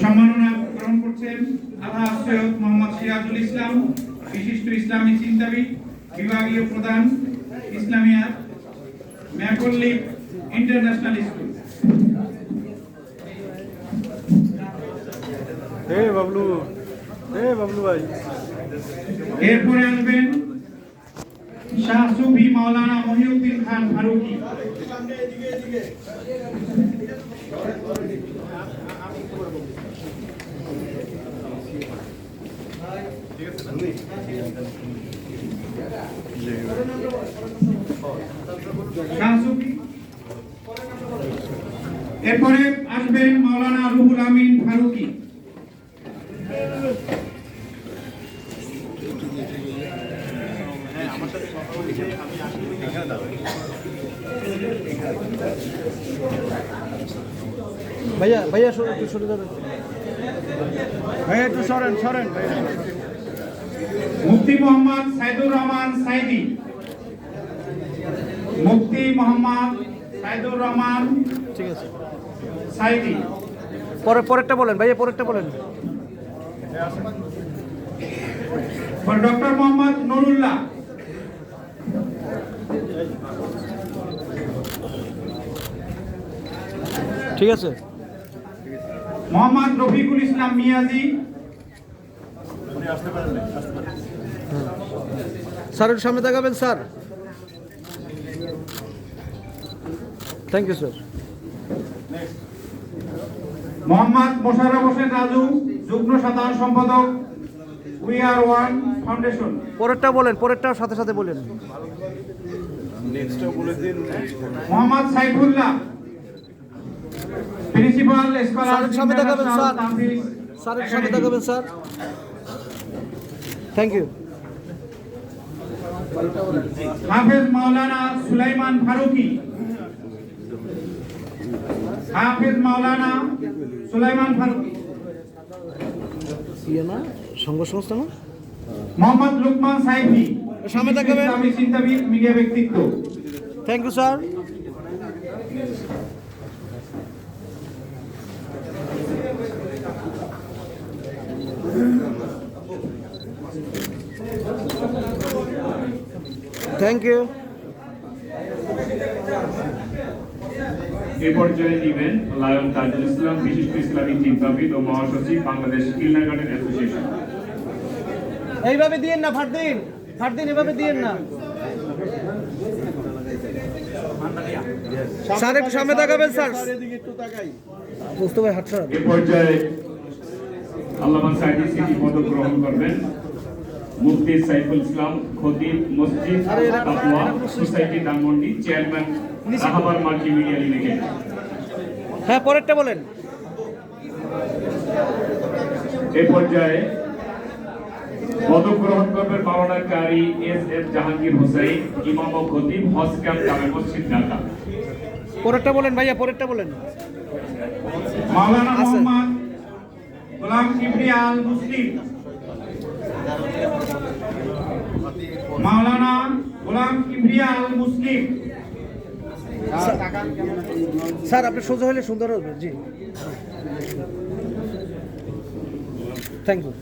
সম্মাননা গ্রহণ করছেন আল্লাহ সৈয়দ মোহাম্মদ সিরাজুল ইসলাম বিশিষ্ট ইসলামী চিন্তাবিদ বিভাগীয় প্রধান ইসলামিয়া ম্যাকল্লি ইন্টারন্যাশনাল স্কুল। বাবলু বাবলু ভাই। এরপরে আসবেন শাহ সুফি মাওলানা মহিউদ্দিন খান ফারুকি। এরপরে আসবেন মাওলানা রুহুল আমিন ফারুকি। ভাইয়া ভাইয়া একটু সরে যাবেন ভাইয়া একটু সরেন সরেন। মুফতি মোহাম্মদ সাইদুর রহমান সাইদি। মুফতি মোহাম্মদ সাইদুর রহমান ঠিক আছে। সাইদি। পরে পরেরটা বলেন ভাইয়া পরেরটা বলেন। ডক্টর মোহাম্মদ নুরুল্লাহ। ঠিক আছে? মোহাম্মদ রফিকুল ইসলাম মিয়াজি। স্যার একটু সামনে দেখাবেন sir. Thank you sir Mohammad Mosharraf Hossain Raju যুগ্ম সাধারণ সম্পাদক। উই আর ওয়ান ফাউন্ডেশন পরেরটা বলেন পরেরটা সাথে সাথে বলেন। মোহাম্মদ সাইফুল্লাহ প্রিন্সিপাল স্কলার সামনে দেখাবেন স্যার। স্যার সামনে দেখাবেন স্যার। থ্যাংক ইউ হাফেজ মাওলানা সুলাইমান ফারুকি। হাফেজ মাওলানা সুলাইমান ফারুকি। ইয়ে না সংঘ সংস্থা না? মোহাম্মদ লুকমান সাইফি। সামনে মিডিয়া ব্যক্তিত্ব। Thank you sir thank you এ পর্যায়ে দিবেন লায়ন তাজুল ইসলাম বিশিষ্ট ইসলামিক চিন্তাবিদ ও মহাসচিব বাংলাদেশ কিন্ডারগার্টেন অ্যাসোসিয়েশন। এইভাবে দিয়েন না ফাট দিন দিন এভাবে দিয়েন না। স্যার একটু সামনে তাকাবেন স্যার। বুঝতে ভাই হাত সরান পর্যায়ে আল্লামা সাইদি সিটি পদক গ্রহণ করবেন। মুফতি সাইফুল ইসলাম খতিব মসজিদ Taqwa society Dhanmondi chairman Rahabar multimedia limited. হ্যাঁ পরেরটা বলেন। এ পর্যায়ে পদক গ্রহণ করবেন মাওলানা কারি এস এফ জাহাঙ্গীর হোসেন ইমাম ও খতিব হজ ক্যাম্প জামে মসজিদ ঢাকা। পরেরটা বলেন ভাইয়া পরেরটা বলেন। মাওলানা আছে। মোহাম্মদ গোলাম কিবরিয়া আল মুসলিম। মাওলানা গোলাম কিবরিয়া আল মুসলিম। স্যার আপনি সোজা হলে সুন্দর হবে জি। থ্যাংক ইউ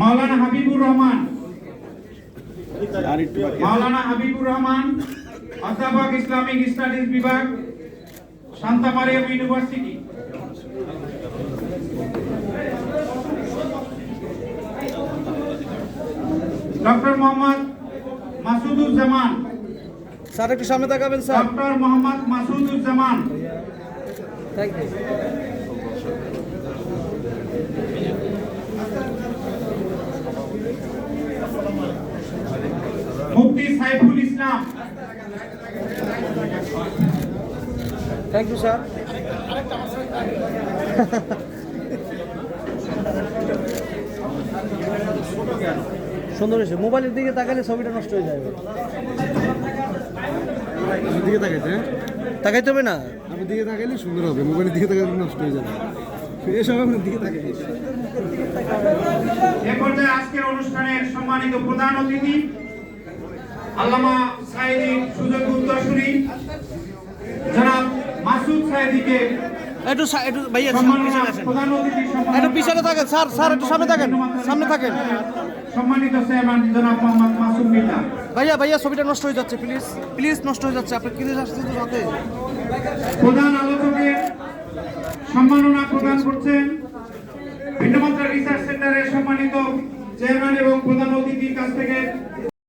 মাওলানা হাবিবুর রহমান। মাওলানা হাবিবুর রহমান অধ্যাপক ইসলামিক স্টাডিজ বিভাগ Shanta Mariam university. Doctor Mohammad Masuduzzaman. Sir একটু সামনে তাকাবেন sir. Doctor Mohammad Masuduzzaman. Thank you Mufti Saiful Islam. Thank you sir সুন্দর হয়েছে। মোবাইলের দিকে তাকালে ছবিটা নষ্ট হয়ে যাবে। দিকে তাকাইতে হ্যাঁ? তাকাইতে হবে না? আমি দিকে তাকাইলে সুন্দর হবে। মোবাইলের দিকে তাকাইলে নষ্ট হয়ে যাবে। এ পর্যায়ে আজকের অনুষ্ঠানের সম্মানিত প্রধান অতিথি আল্লামা সাইদির সুযোগ উত্তরসূরি জনাব মাসুদ সাইদিকে একটু একটু ভাইয়া পিছনে আসেন। প্রধান অতিথি সম্মাননা একটু পিছনে থাকেন স্যার স্যার একটু সামনে থাকেন সামনে থাকেন। সম্মানিত চেয়ারম্যান জনাব মোহাম্মদ মাসুম মিতা ভাইয়া ভাইয়া ছবিটা নষ্ট হয়ে যাচ্ছে প্লিজ প্লিজ নষ্ট হয়ে যাচ্ছে আপনি কিনে আসছেন তো সাথে। প্রধান সম্মাননা প্রদান করছেন ভিন্নমাত্রা রিসার্চ সেন্টারের সম্মানিত চেয়ারম্যান এবং প্রধান অতিথির কাছ থেকে